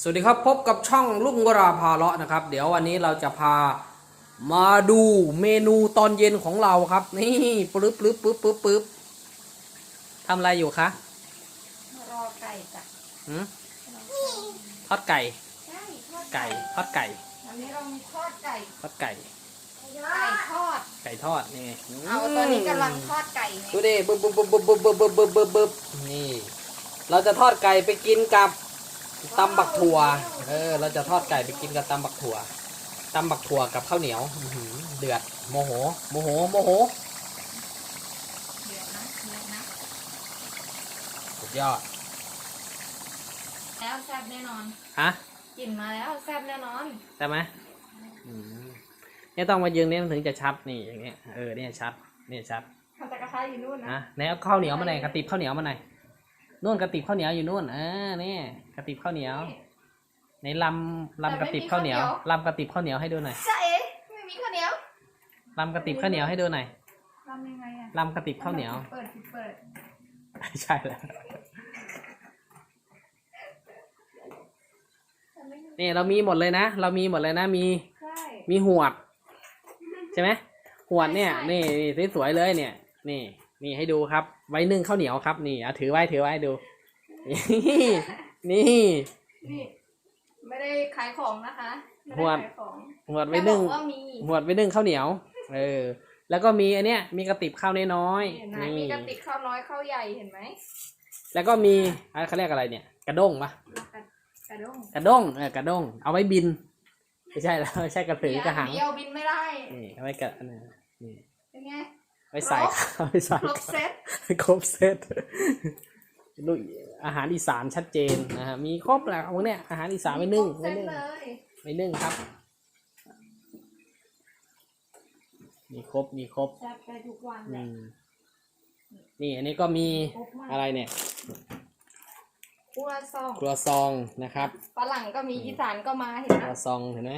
สวัสดีครับพบกับช่องลุงวราพาเลาะนะครับ เดี๋ยววันนี้เราจะพามาดูเมนูตอนเย็นของเราครับ นี่ปึ๊บปึ๊บปึ๊บปึ๊บปึ๊บทำอะไรอยู่คะรอไก่จ้ะหืมทอดไก่ใช่ทอดไก่ทอดไก่วันนี้เรามีทอดไก่ทอดไก่ไก่ทอดไก่ทอดนี่เอาตอนนี้กำลังทอดไก่ไงดูดิบึ๊บบึ๊บบึ๊บบึ๊บบึ๊บบึ๊บบึ๊บบึ๊บบึ๊บนี่ เราจะทอดไก่ไปกินกับ ตำบักถั่ว เออ เราจะทอดไก่ไปกินกับตำบักถั่วตำบักถั่วกับข้าวเหนียวอื้อหือเดือด โมโห โมโห โมโห เดี๋ยวนะเดี๋ยวนะสุดยอด แล้วแซ่บแน่นอนฮะกลิ่นมาแล้วแซ่บแน่นอนได้ไหมอืมเนี่ยต้องมายืนเนี่ยมันถึงจะชัดนี่อย่างเงี้ย เออ เนี่ยชัด เนี่ยชัดทำแต่กระทะอยู่นู่นนะนะไหนเอาข้าวเหนียวมาหน่อยกระติบข้าวเหนียวมาหน่อย นู่นกระติบข้าวเหนียวอยู่นู่นอ่าเนี่ยกระติบข้าวเหนียวในลำลำกระติบข้าวเหนียวลำกระติบข้าวเหนียวให้ดูหน่อยจ้าเอ๋ไม่มีข้าวเหนียวลำกระติบข้าวเหนียวให้ดูหน่อยทำยังไงอะลำกระติบข้าวเหนียว เปิดเปิดใช่แล้วทำไม่ได้นี่เรามีหมดเลยนะ เรามีหมดเลยนะ มีใช่มีหวด ใช่ไหมหวดเนี่ยใช่นี่นี่สวยๆเลยเนี่ย นี่ นี่ให้ดูครับ ไว้นึ่งข้าวเหนียวครับ นี่เอาถือไว้ถือไว้ดู นี่นี่นี่ไม่ได้ขายของนะคะไม่หวได้ดขายของหวดไว้นึ่งแค่บอกว่ามีหวดไว้นึ่งข้าวเหนียว เออ แล้วก็มีอันเนี้ย มีกระติบข้าวน้อยเห็นไหมๆมีนี่กระติกข้าวน้อยข้าวใหญ่เห็นไหมแล้วก็มีอะไรเขาเรียกอะไรเนี่ย กระด้งปะกระกระด้งกระด้งเออกระด้งเอาไว้บิน ไม่ใช่แล้วไม่ใช่กระสือกระหังเดียวบินไม่ได้นี่เอาไว้กระอันนั้นนี่เป็นไง ไว้ใส่ครบข้าวไว้ใส่ครบข้าวเซ็ตครบเซตลูกอาหารอีสานชัดเจนนะฮะมีครบแหละพวกเนี้ยอาหารอีสานไว้นึ่งครบไว้เซ็ตนึ่งเลยไว้นึ่งครับ มีครบมีครบแซ่บไปทุกวันแหอืละมนี่อันนี้ก็มีครบมากอะไรเนี่ยครัวซองครัวซองนะครับฝรั่งก็มีอีสานก็มาเห็นคไหมรัวซองเห็นไหม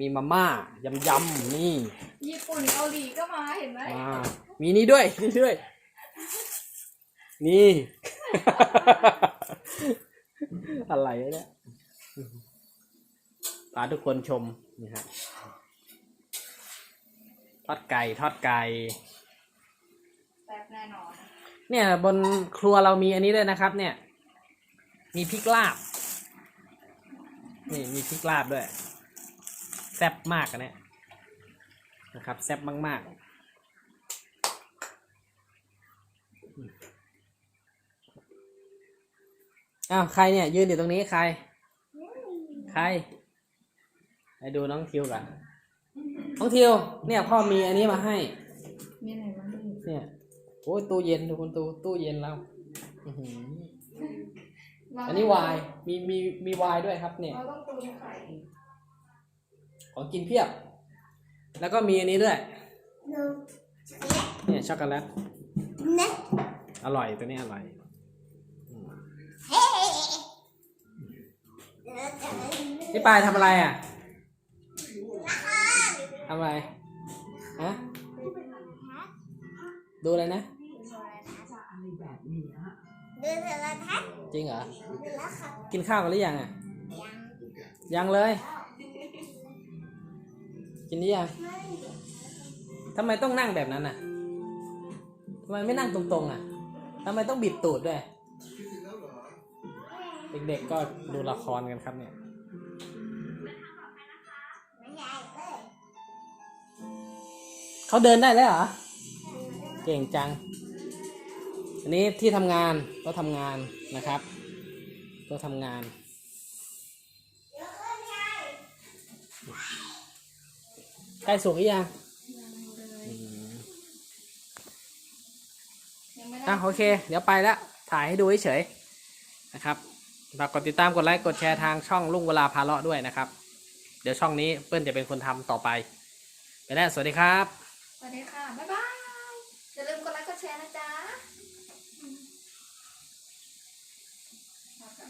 มีมาม่ายำยำๆนี่ญี่ปุ่นเกาหลีก็มาเห็นไหมมามีนี่ด้วยนี่ด้วย นี่ อะไรวะเนี่ยพาทุกคนชมนี่ฮะทอดไก่ทอดไก่แซ่บแน่นอน เนี่ยบนครัวเรามีอันนี้ด้วยนะครับ เนี่ย มีพริกลาบ นี่มีพริกลาบด้วยแซ่บมากอันเนี้ยนะครับแซ่บมากๆอ้าวใครเนี่ย ยืนอยู่ตรงนี้ใคร ใครไปดูน้องทิวก่อนน้องทิว เนี่ยพ่อมีอันนี้มาให้ มีอะไรบ้างดิเนี่ยโอ้ยตู้เย็นดูคุณตู้ตู้เย็นเราอื้อหืออันนี้วายมีมีมีวายด้วยครับเนี่ย เราต้องตูนไข่ ของกินเพียบ แล้วก็มีอันนี้ด้วยเนี่ยช็อกโกแลตอร่อยตัวนี้อร่อยอืมพี่ปายทำอะไรอะทำอะไรฮะดูอะไรนะดูโทรทัศน์จริงเหรอดูแล้วครับกินข้าวกันหรือยังอะ ยัง ยังเลย กินหรือยังทำไมต้องนั่งแบบนั้นอะทำไมไม่นั่งตรงๆอะทำไมต้องบิดตูดด้วย เด็กๆก็ดูละครกันครับเนี่ยเลยเขาเดินได้แล้วเหรอ เก่งจัง อันนี้ที่ทำงานก็ทำงานนะครับ ก็ทำงาน ใกล้สุกหรือยังยังเลยอย่ได้ะโอเค เดี๋ยวไปแล้วถ่ายให้ดูเฉยๆนะครับฝากกดติดตามกดไลค์กดแชร์ทางช่องลุงเวลาพาเลาะด้วยนะครับ เดี๋ยวช่องนี้เปิ้ลจะเป็นคนทำต่อไป ไปแล้วสวัสดีครับ สวัสดีค่ะ บ๊ายบายอย่าลืมกดไลค์กดแชร์นะจ๊ะอืมเอาก่